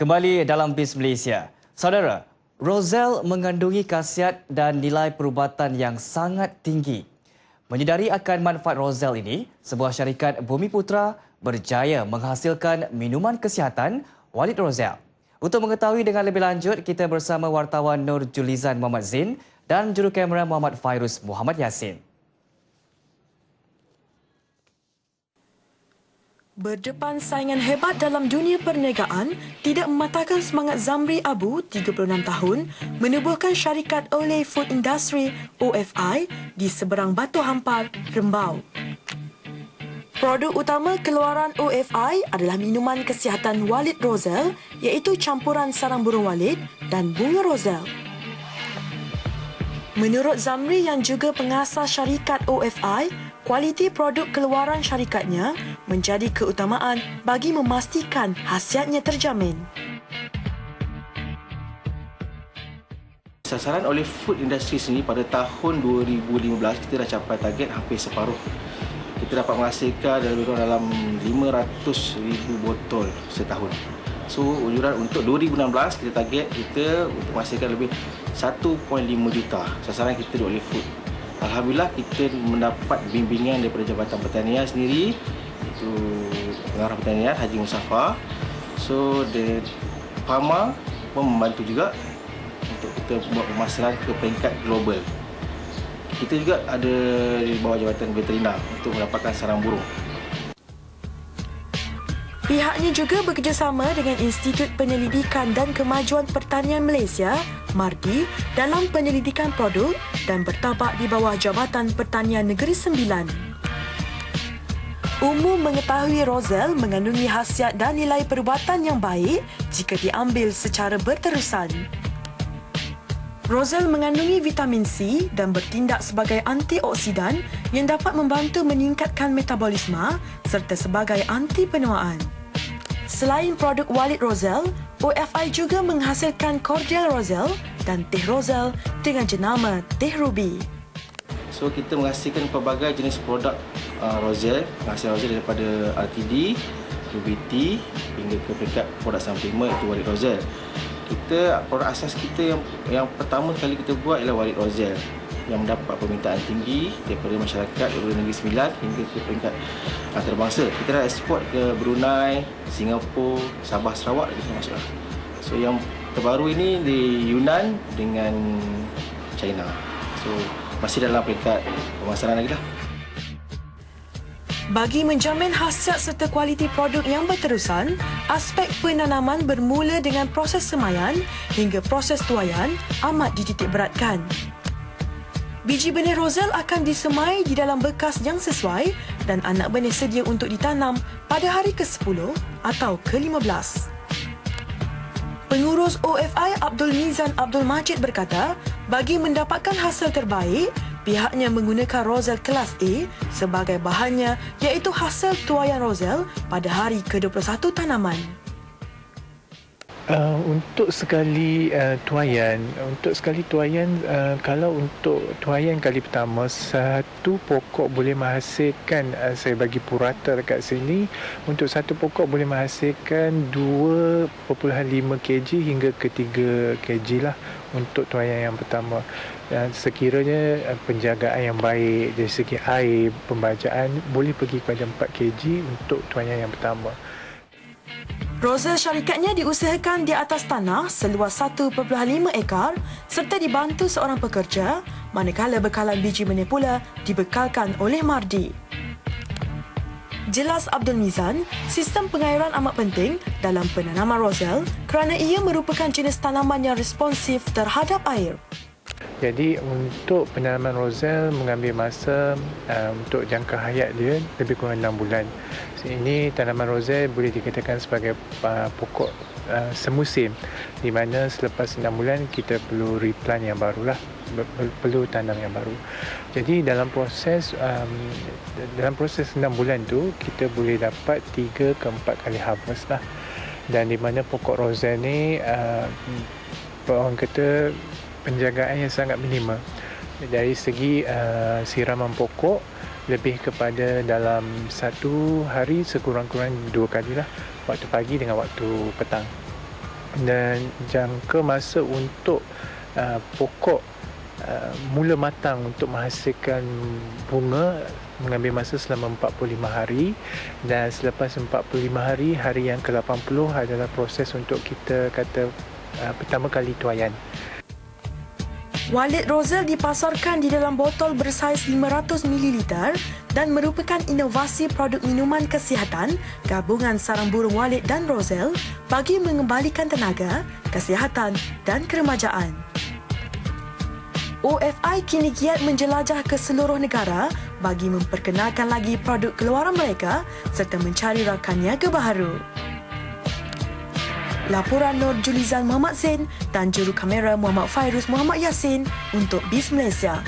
Kembali dalam BIS Malaysia. Saudara, Roselle mengandungi khasiat dan nilai perubatan yang sangat tinggi. Menyedari akan manfaat Roselle ini, sebuah syarikat Bumi Putra berjaya menghasilkan minuman kesihatan Walid Roselle. Untuk mengetahui dengan lebih lanjut, kita bersama wartawan Nur Julizan Muhammad Zain dan juru kamera Muhammad Fairuz Muhammad Yasin. Berdepan saingan hebat dalam dunia perniagaan tidak mematahkan semangat Zamri Abu, 36 tahun, menubuhkan syarikat Olay Food Industry OFI di seberang Batu Hampar, Rembau. Produk utama keluaran OFI adalah minuman kesihatan Walid Roselle iaitu campuran sarang burung walid dan bunga roselle. Menurut Zamri yang juga pengasas syarikat OFI, kualiti produk keluaran syarikatnya menjadi keutamaan bagi memastikan khasiatnya terjamin. Sasaran oleh food industry sendiri pada tahun 2015 kita dah capai target hampir separuh. Kita dapat menghasilkan dalam 500 ribu botol setahun. So, ujuran untuk 2016 kita target kita untuk menghasilkan lebih 1.5 juta sasaran kita di oleh food. Alhamdulillah kita mendapat bimbingan daripada Jabatan Pertanian sendiri itu pengarah pertanian Haji Musafa. So the Pama pun membantu juga untuk kita buat pemasaran ke peringkat global. Kita juga ada di bawah Jabatan Veterina untuk mendapatkan sarang burung. Pihaknya juga bekerjasama dengan Institut Penyelidikan dan Kemajuan Pertanian Malaysia, MARDI, dalam penyelidikan produk dan bertapak di bawah Jabatan Pertanian Negeri Sembilan. Umum mengetahui Roselle mengandungi khasiat dan nilai perubatan yang baik jika diambil secara berterusan. Roselle mengandungi vitamin C dan bertindak sebagai antioksidan yang dapat membantu meningkatkan metabolisme serta sebagai anti penuaan. Selain produk Walid Roselle, OFI juga menghasilkan cordial Roselle dan teh Roselle dengan jenama teh Ruby. So kita menghasilkan pelbagai jenis produk uh, Roselle, menghasilkan Roselle daripada RTD, Ruby Tea hingga ke peringkat produk samping iaitu Walid Roselle. Kita produk asas kita yang yang pertama kali kita buat ialah Walid Roselle yang mendapat permintaan tinggi daripada masyarakat daripada Negeri Sembilan hingga ke peringkat antarabangsa. Kita dah ekspor ke Brunei, Singapura, Sabah, Sarawak masuk lah. So yang terbaru ini di Yunan dengan China. So masih dalam peringkat pemasaran lagi lah. Bagi menjamin khasiat serta kualiti produk yang berterusan, aspek penanaman bermula dengan proses semaian hingga proses tuayan amat dititik beratkan. Biji benih roselle akan disemai di dalam bekas yang sesuai dan anak benih sedia untuk ditanam pada hari ke-10 atau ke-15. Pengurus OFI Abdul Mizan Abdul Majid berkata, bagi mendapatkan hasil terbaik, pihaknya menggunakan roselle kelas A sebagai bahannya iaitu hasil tuayan roselle pada hari ke-21 tanaman. Uh, untuk sekali uh, tuayan, untuk sekali tuayan, uh, kalau untuk tuayan kali pertama, satu pokok boleh menghasilkan, uh, saya bagi purata dekat sini, untuk satu pokok boleh menghasilkan 2.5 kg hingga ke 3 kg lah untuk tuayan yang pertama. Dan sekiranya uh, penjagaan yang baik dari segi air, pembajaan, boleh pergi kepada 4 kg untuk tuayan yang pertama. Rosel syarikatnya diusahakan di atas tanah seluas 1.5 ekar serta dibantu seorang pekerja manakala bekalan biji benih pula dibekalkan oleh Mardi. Jelas Abdul Mizan, sistem pengairan amat penting dalam penanaman rosel kerana ia merupakan jenis tanaman yang responsif terhadap air. Jadi untuk penanaman roselle mengambil masa uh, untuk jangka hayat dia lebih kurang 6 bulan. Ini tanaman roselle boleh dikatakan sebagai uh, pokok uh, semusim di mana selepas 6 bulan kita perlu replant yang barulah perlu tanam yang baru. Jadi dalam proses um, dalam proses 6 bulan tu kita boleh dapat 3 ke 4 kali harvest lah. Dan di mana pokok roselle ni uh, orang kata penjagaan yang sangat minima. Dari segi uh, siraman pokok lebih kepada dalam satu hari sekurang-kurang dua kali lah waktu pagi dengan waktu petang. Dan jangka masa untuk uh, pokok uh, mula matang untuk menghasilkan bunga mengambil masa selama 45 hari. Dan selepas 45 hari hari yang ke-80 adalah proses untuk kita kata uh, pertama kali tuaian. Walid Rosel dipasarkan di dalam botol bersaiz 500 ml dan merupakan inovasi produk minuman kesihatan gabungan sarang burung Walid dan Rosel bagi mengembalikan tenaga, kesihatan dan keremajaan. OFI kini giat menjelajah ke seluruh negara bagi memperkenalkan lagi produk keluaran mereka serta mencari rakan niaga baharu. Laporan Nur Julizan Muhammad Zain dan juru kamera Muhammad Fairuz Muhammad Yasin untuk BIS Malaysia.